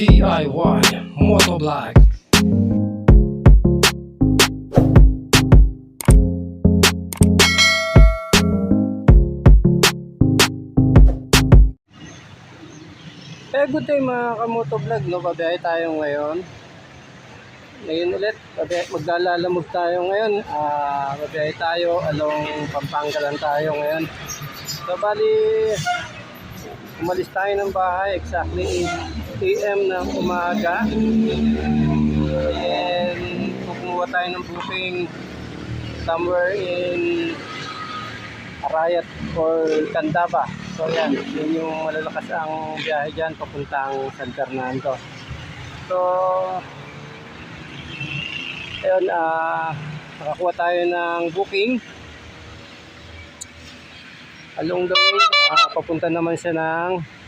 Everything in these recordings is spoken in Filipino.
DIY Motovlog Eh, good day mga kamoto vlog, no? Babiyahe tayo ngayon. Ngayon ulit, maglalalamog tayo ngayon. Ah, babiyahe tayo, along Pampanga lang tayo ngayon. So, bali, umalis tayo ng bahay, exactly 8 a.m. ng umaga. And, kumuha tayo ng booking somewhere in Arayat or Candaba. So yan, yun yung malalakas ang biyahe dyan papuntang San Fernando. So, ayun, ah, nakakuha tayo ng booking. Along the way, ah, papunta naman siya ng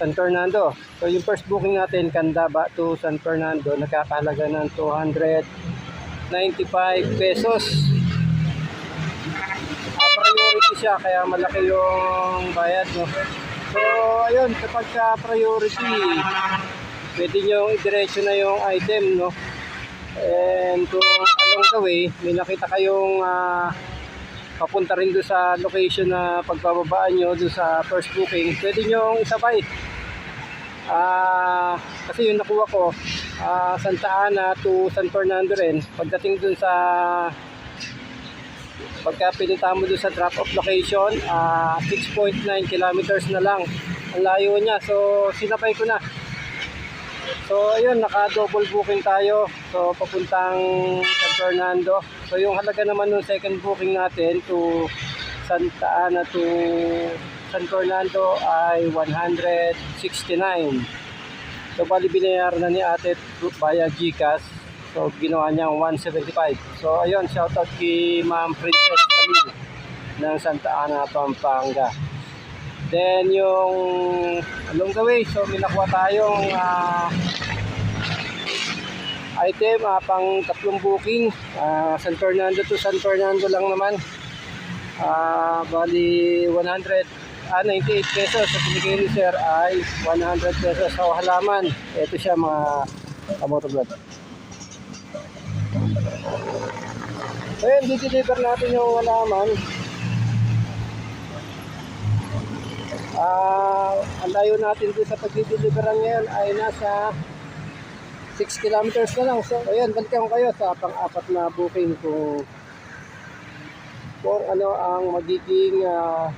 San Fernando. So yung first booking natin, Candaba to San Fernando, nakakalaga ng 295 pesos uh, priority siya kaya malaki yung bayad no. So ayun kapag ka priority pwede nyo idiretso na yung item no. And kung along the way may nakita kayong ah, papunta rin doon sa location na pagbababaan nyo doon sa first booking pwede nyo isabay. Ah, kasi yung nakuha ko ah, Santa Ana to San Fernando rin pagdating doon sa Pagka pinunta mo doon sa drop-off location, ah 6.9 kilometers na lang ang layo niya. So, sinapay ko na. So, ayun, naka-double booking tayo. So, papuntang San Fernando. So, yung halaga naman ng second booking natin to Santa Ana to San Fernando ay 169. So, bali binayaran na ni ate via GCash. So, ginawa niyang 175. So, ayun, shoutout kay Ma'am Princess Camille ng Santa Ana, Pampanga. Then, yung along the way, so may nakuha tayong ah, item, ah, pang tatlong booking. Ah, San Fernando to San Fernando lang naman. Ah, bali 100 ah, 98 pesos sa binigay ni sir ay 100 pesos sa halaman. Ito siya mga kamotoblog. So yun, dideliver natin yung halaman. Ah, ang layo natin doon sa pagdideliveran ngayon ay nasa 6 kilometers na lang. So, ayun, balikan ko kayo sa pang-apat na booking kung kung ano ang magiging ah,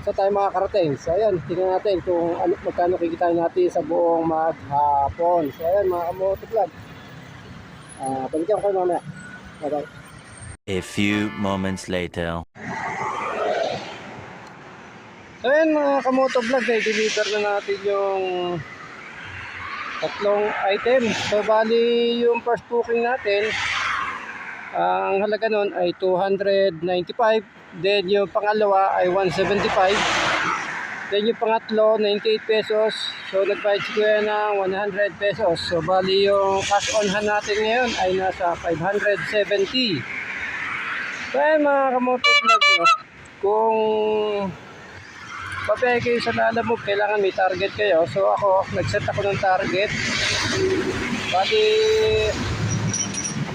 sa tayo makakarating. So, ayun, tingnan natin kung ano, magkano kikitain natin sa buong maghapon. So, ayun, mga kamoto vlog. Ah, balikan ko mamaya. Bye-bye. A few moments later. So yun mga kamoto vlog, ay deliver na natin yung tatlong item. So bali yung first booking natin, ang halaga nun ay 295. Then yung pangalawa ay 175. Then yung pangatlo, 98 pesos. So nagbayad si Kuya ng 100 pesos. So bali yung cash on hand natin ngayon ay nasa 570. So ayun mga kamoto vlog, no? kung Pabiyahe kayo sa lalamog, kailangan may target kayo. So ako, nag-set ako ng target. Bali,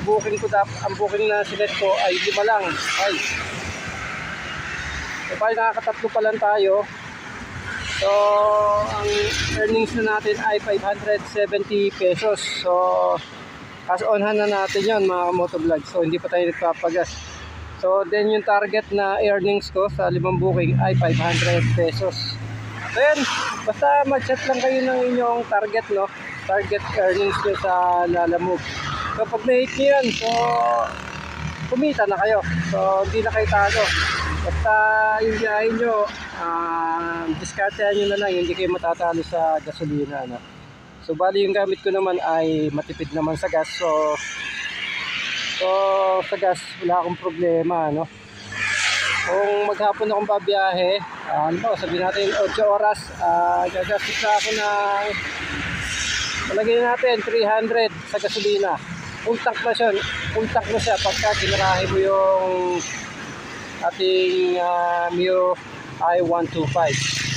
booking ko dap, ang booking na sinet ko ay lima lang. Ay. So bali nakakatatlo pa lang tayo. So, ang earnings na natin ay 570 pesos. So, cash on hand na natin yon mga motovlog. So, hindi pa tayo nagpapagas. So then yung target na earnings ko sa limang booking ay 500 pesos. So yan, basta mag-set lang kayo ng inyong target no. Target earnings nyo sa lalamove. So pag na-hit nyo yan, so kumita na kayo. So hindi na kayo talo. Basta yung biyahe nyo, uh, diskartehan nyo na lang, hindi kayo matatalo sa gasolina. No? So bali yung gamit ko naman ay matipid naman sa gas. So So, sa gas, wala akong problema, no? Kung maghapon akong babiyahe, uh, ano ba, sabihin natin 8 oras, uh, gagastos na ako ng, palagay natin, 300 sa gasolina. Full tank na siya, full tank na siya pagka ginarahe mo yung ating uh, Mio i125.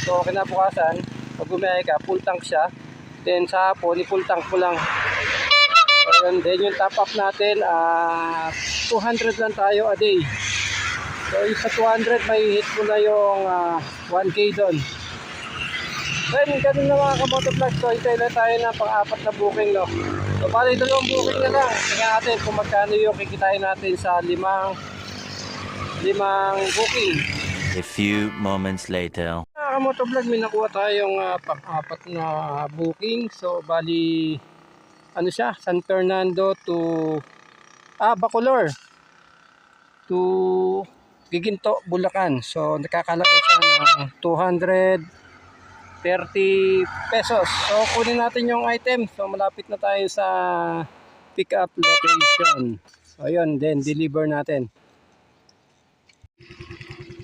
So, kinabukasan, pag bumiyahe ka, full tank siya. Then sa hapon, full tank mo lang. Ayun, then yung top up natin, ah 200 lang tayo a day. So yung sa 200, may hit mo na yung ah, 1K doon. Then, ganun na mga kamotovlog. So, hintay lang tayo ng pang-apat na booking, no? So, bali dalawang booking na lang. Tingnan natin kung magkano yung kikitain natin sa limang limang booking. A few moments later. Mga kamotovlog, may nakuha tayong ah, pang-apat na booking. So, bali, ano siya? San Fernando to, ah, Bacolor. To Giginto, Bulacan. So, nakakalaga siya ng 230 pesos. So, kunin natin yung item. So, malapit na tayo sa pick up location. So, ayun, then deliver natin.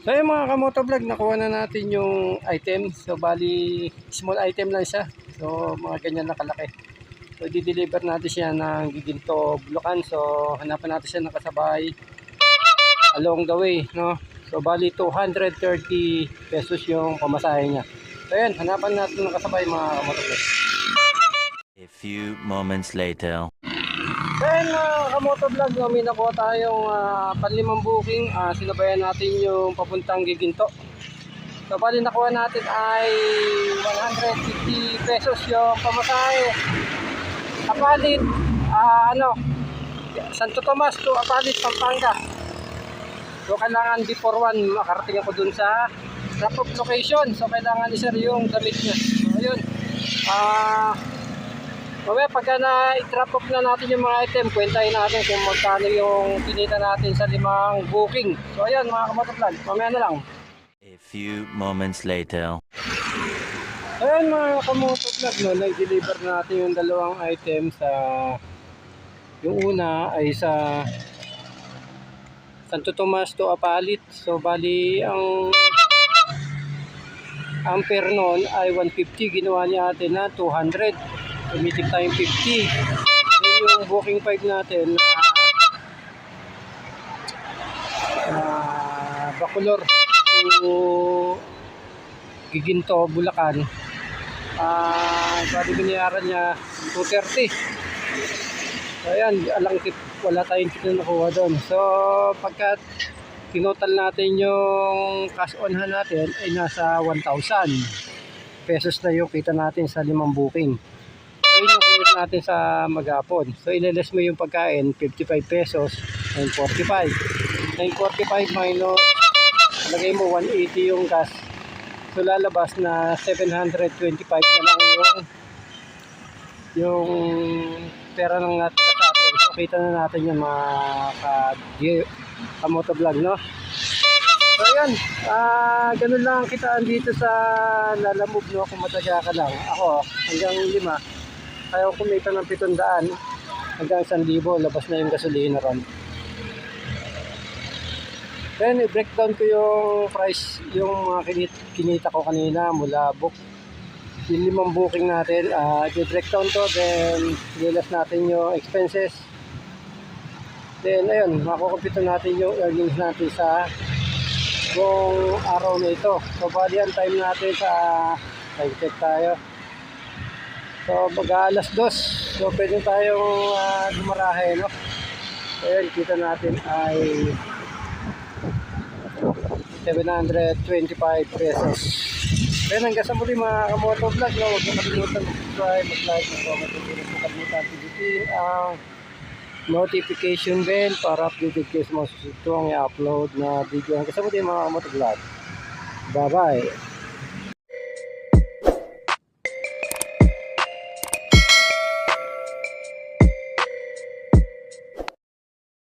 So yung mga kamotovlog, nakuha na natin yung item. So bali, small item lang siya. So mga ganyan na kalaki. So di-deliver natin siya ng Giginto, Bulacan. So hanapan natin siya ng kasabay along the way. No? So bali 230 pesos yung pamasahe niya. So yun, hanapan natin ng kasabay mga kamotovlog. A few moments later. Then mga kamotovlog, no, may nakuha tayong ah, panlimang booking. Ah, sinabayan natin yung papuntang Giginto. So bali nakuha natin ay 150 pesos yung pamasahe. Apalit, ah, ano, Santo Tomas to Apalit, Pampanga. So kailangan before 1 makarating ako dun sa drop-off location. So kailangan sir yung damit niya. So ayun. Ah, Mamaya pagka na-drop off na natin yung mga item, kwentahin natin kung magkano yung kinita natin sa limang booking. So ayan mga kamotovlog, mamaya na lang. A few moments later. Ayan mga kamotovlog, no, nag-deliver na natin yung dalawang item sa... Yung una ay sa Santo Tomas to Apalit. So bali ang ampere noon ay 150, ginawa niya atin na 200. Tumitik tayong 50. Then yung booking 5 natin na uh, Bacolor to Giginto, Bulacan. Ah, uh, binayaran niya 230. So ayan, alang tip, wala tayong tip na nakuha doon. So pagka tinotal natin yung cash on hand natin ay nasa 1,000 pesos na yung kita natin sa limang booking. Natin sa magapon. So ililis mo yung pagkain, 55 pesos, 945. 945 minus, lagay mo 180 yung gas. So lalabas na 725 na lang yung yung pera ng natira sa atin. So kita na natin yung mga ka, ka motovlog, no? So ayan, ah ganun lang ang kitaan dito sa Lalamove, no? Kung mataga ka lang. Ako, hanggang lima. Kung kumita ng 700 hanggang 1,000, labas na yung gasolina ron. Then, i-breakdown ko yung price, yung mga kinit, kinita ko kanina mula book. Yung limang booking natin, ah i-breakdown to, then lilas natin yung expenses. Then, ayun, makukumpito natin yung earnings natin sa buong araw na ito. So, bali ang time natin sa time check tayo. So, mag alas dos. So, pwede tayong uh, gumarahe, no? So, kita natin ay 725 pesos. Then hanggang sa muli mga kamoto vlog, no? huwag niyo kalimutan mag-subscribe, mag-like, mag-comment, huwag kalimutan pindutin ang notification bell para updated kayo sa mga susunod i-upload na video. Hanggang sa muli mga kamoto vlog. Bye-bye!